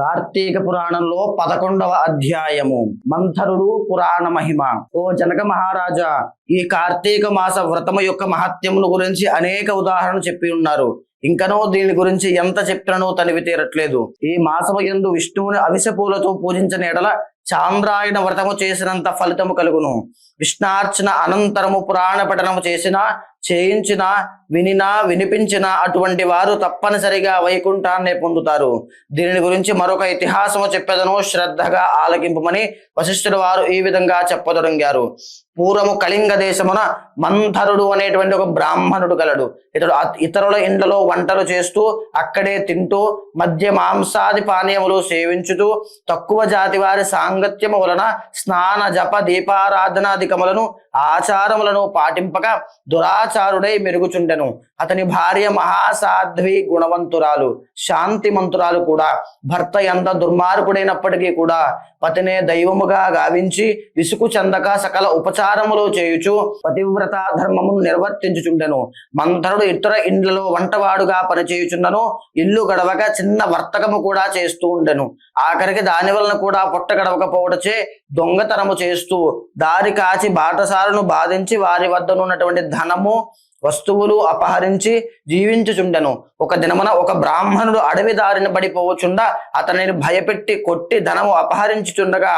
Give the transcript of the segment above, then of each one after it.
కార్తీక పురాణంలో పదకొండవ అధ్యాయము. మంథరుడు పురాణ మహిమ. ఓ జనక మహారాజా ఈ కార్తీక మాస వ్రతము యొక్క మహత్యమును గురించి అనేక ఉదాహరణలు చెప్పి ఉన్నారు. ఇంకనో దీని గురించి ఎంత చెప్పిననో తనివి తీరట్లేదు. ఈ మాసము ఎందు విష్ణువుని అవిస పూలతో పూజించిన ఎడల చాంద్రాయణ వ్రతము చేసినంత ఫలితము కలుగును. విష్ణార్చన అనంతరము పురాణ పఠనము చేసిన చేయించిన వినినా వినిపించిన అటువంటి వారు తప్పనిసరిగా వైకుంఠాన్ని పొందుతారు. దీని గురించి మరొక ఇతిహాసము చెప్పేదను శ్రద్ధగా ఆలకింపమని వశిష్ఠుడు వారు ఈ విధంగా చెప్పదొడంగారు. పూర్వము కళింగ దేశమున మంథరుడు అనేటువంటి ఒక బ్రాహ్మణుడు గలడు. ఇతడు ఇతరుల ఇండ్లలో వంటలు చేస్తూ అక్కడే తింటూ మద్య మాంసాది పానీయములు సేవించుతూ తక్కువ జాతి వారి సాంగత్యము వలన స్నాన జప దీపారాధనాధికములను ఆచారములను పాటింపక దురాచారుడై మెరుగుచుండెను. అతని భార్య మహాసాధ్వి గుణవంతురాలు శాంతిమంతురాలు కూడా భర్త ఎంత దుర్మార్గుడైనప్పటికీ కూడా పతినే దైవముగా గావించి విసుగు చెందక సకల ఉపచారములు చేయుచు పతివ్రత ధర్మమును నిర్వర్తించుచుండెను. మంత్రుడు ఇతర ఇండ్లలో వంటవాడుగా పనిచేయుచుండను. ఇల్లు గడవక చిన్న వర్తకము కూడా చేస్తూ ఉండెను. ఆఖరికి దాని వలన కూడా పొట్ట గడవకపోవటచే దొంగతనము చేస్తూ దారి కాచి బాటసారును బాధించి వారి వద్దనున్నటువంటి ధనము వస్తువులు అపహరించి జీవించుచుండెను. ఒక దినమున ఒక బ్రాహ్మణుడు అడవి దారిన పడిపోవచుండ అతనిని భయపెట్టి కొట్టి ధనము అపహరించుచుండగా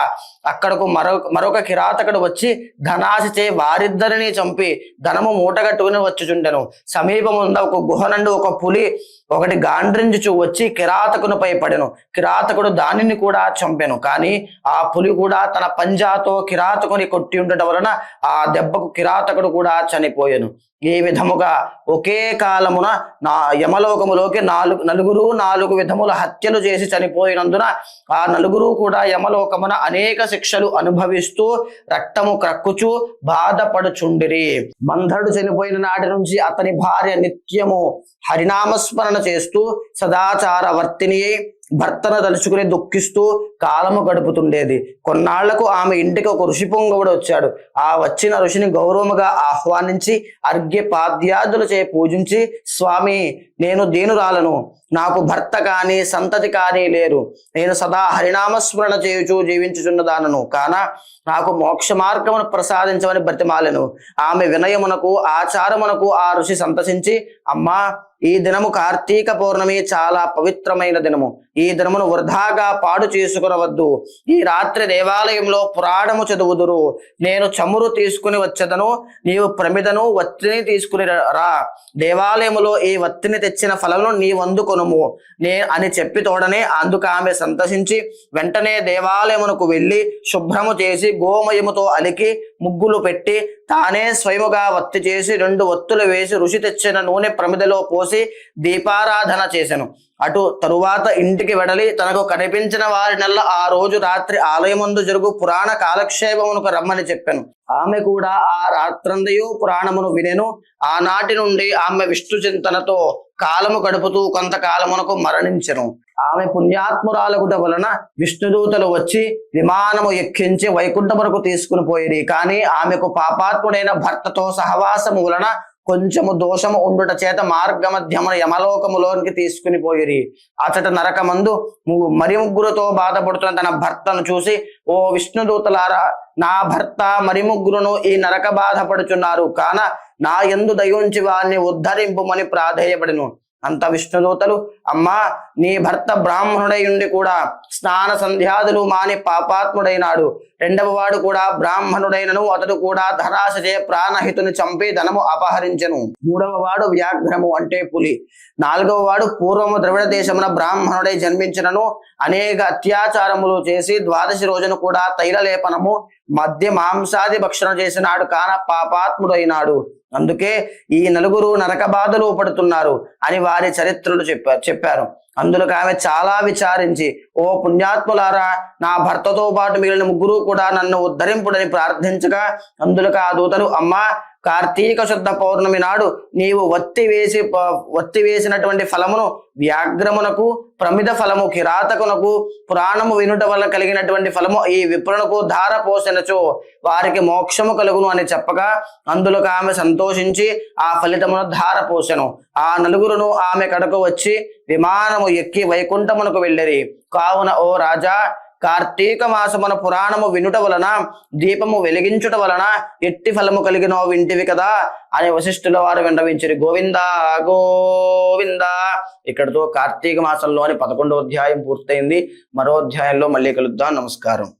అక్కడకు మరొక మరొక కిరాతకుడు వచ్చి ధనాశిచే వారిద్దరిని చంపి ధనము మూటగట్టుకుని వచ్చుచుండెను. సమీపముంద ఒక గుహ నుండి ఒక పులి ఒకటి గాండ్రించుచు వచ్చి కిరాతకునిపై పడెను. కిరాతకుడు దానిని కూడా చంపెను. కానీ ఆ పులి కూడా తన పంజాతో కిరాతకుని కొట్టి ఉండటం వలన ఆ దెబ్బకు కిరాతకుడు కూడా చనిపోయాను. ఈ విధముగా ఒకే కాలమున నా యమలోకములోకి నాలుగు నలుగురు నాలుగు విధముల హత్యలు చేసి చనిపోయినందున ఆ నలుగురు కూడా యమలోకమున అనేక శిక్షలు అనుభవిస్తూ రక్తము క్రక్కుచు బాధపడుచుండిరి. మంధడు చనిపోయిన నాటి నుంచి అతని భార్య నిత్యము హరినామస్మరణ చేస్తూ సదాచార వర్తిని భర్తను తలుచుకుని దుఃఖిస్తూ కాలము గడుపుతుండేది. కొన్నాళ్ళకు ఆమె ఇంటికి ఒక ఋషి పొంగవుడు వచ్చాడు. ఆ వచ్చిన ఋషిని గౌరవముగా ఆహ్వానించి అర్ఘ్యపాద్యాదులు చే పూజించి స్వామి నేను దీనురాలను. నాకు భర్త కాని సంతతి కానీ లేరు. నేను సదా హరినామస్మరణ చేయుచు జీవించుచున్నదానను. కాన నాకు మోక్ష మార్గమును ప్రసాదించమని బ్రతిమాలెను. ఆమె వినయమునకు ఆచారమునకు ఆ ఋషి సంతసించి అమ్మా ఈ దినము కార్తీక పౌర్ణమి చాలా పవిత్రమైన దినము. ఈ దినమును వృధాగా పాడు చేసుకునవద్దు. ఈ రాత్రి దేవాలయంలో పురాణము చదువుదురు. నేను చమురు తీసుకుని వచ్చేదను నీవు ప్రమిదను వత్తిని తీసుకుని రా దేవాలయములో ఈ వత్తిని తెచ్చిన ఫలమును నీ వందుకొనుము నే అని చెప్పి తోడనే అందుకు ఆమె సంతసించి వెంటనే దేవాలయమునకు వెళ్ళి శుభ్రము చేసి గోమయముతో అలికి ముగ్గులు పెట్టి తానే స్వయముగా వత్తి చేసి రెండు ఒత్తులు వేసి రుచి తెచ్చిన నూనె ప్రమిదలో పోసి దీపారాధన చేశాను. అటు తరువాత ఇంటికి వెడలి తనకు కనిపించిన వారి నెల ఆ రోజు రాత్రి ఆలయం ముందు జరుగు పురాణ కాలక్షేపమునకు రమ్మని చెప్పాను. ఆమె కూడా ఆ రాత్రందయు పురాణమును వినెను. ఆనాటి నుండి ఆమె విష్ణు చింతనతో కాలము గడుపుతూ కొంతకాలమునకు మరణించెను. ఆమె పుణ్యాత్మురాలకుట వలన విష్ణుదూతలు వచ్చి విమానము ఎక్కించి వైకుంఠమునకు తీసుకుని పోయిరి. కానీ ఆమెకు పాపాత్ముడైన భర్తతో సహవాసము వలన కొంచెము దోషము ఉండుట చేత మార్గమధ్యమున యమలోకములోనికి తీసుకుని పోయిరి. అతట నరకమందు మరి ముగ్గురుతో బాధపడుతున్న తన భర్తను చూసి ఓ విష్ణుదూతలారా నా భర్త మరి ముగ్గురును ఈ నరక బాధపడుచున్నారు. కాన నా ఎందు దయోంచి వారిని ఉద్ధరింపుమని ప్రాధేయపడిను. అంత విష్ణుదూతలు అమ్మా నీ భర్త బ్రాహ్మణుడై ఉండి కూడా స్నాన సంధ్యాదులు మాని పాపాత్ముడైనాడు. రెండవ వాడు కూడా బ్రాహ్మణుడైనను అతడు కూడా ధరాశచే ప్రాణహితుని చంపి ధనము అపహరించెను. మూడవ వాడు వ్యాఘ్రము అంటే పులి. నాలుగవ వాడు పూర్వము ద్రవిడ దేశమున బ్రాహ్మణుడై జన్మించినను అనేక అత్యాచారములు చేసి ద్వాదశి రోజున కూడా తైలలేపనము మద్య మాంసాది భక్షణ చేసినాడు కాన పాపాత్ముడైనాడు. అందుకే ఈ నలుగురు నరక బాధలు పడుతున్నారు అని వారి చరిత్రలు చెప్పారు చెప్పారు. అందులో ఆమె చాలా విచారించి ఓ పుణ్యాత్ములారా నా భర్తతో పాటు మిగిలిన ముగ్గురు కూడా నన్ను ఉద్ధరింపుడని ప్రార్థించగా అందులో ఆ దూతలు అమ్మా కార్తీక శుద్ధ పౌర్ణమి నాడు నీవు వత్తి వేసి వత్తి వేసినటువంటి ఫలమును వ్యాఘ్రమునకు ప్రమిద ఫలము కిరాతకునకు పురాణము వినుట వల్ల కలిగినటువంటి ఫలము ఈ విప్రునకు ధార పోసెనచో. వారికి మోక్షము కలుగును అని చెప్పగా అందులో ఆమె సంతోషించి ఆ ఫలితమును ధార పోసెను. ఆ నలుగురును ఆమె కడకు వచ్చి విమానము ఎక్కి వైకుంఠమునకు వెళ్ళిరి. కావున ఓ రాజా కార్తీక మాసమున పురాణము వినుట వలన దీపము వెలిగించుట వలన ఎట్టి ఫలము కలిగిన వింటివి కదా అని వశిష్ఠుల వారు విన్నవించిరి. గోవింద గోవింద. ఇక్కడతో కార్తీక మాసంలోని పదకొండో అధ్యాయం పూర్తయింది. మరో అధ్యాయంలో మళ్ళీ కలుద్దాం. నమస్కారం.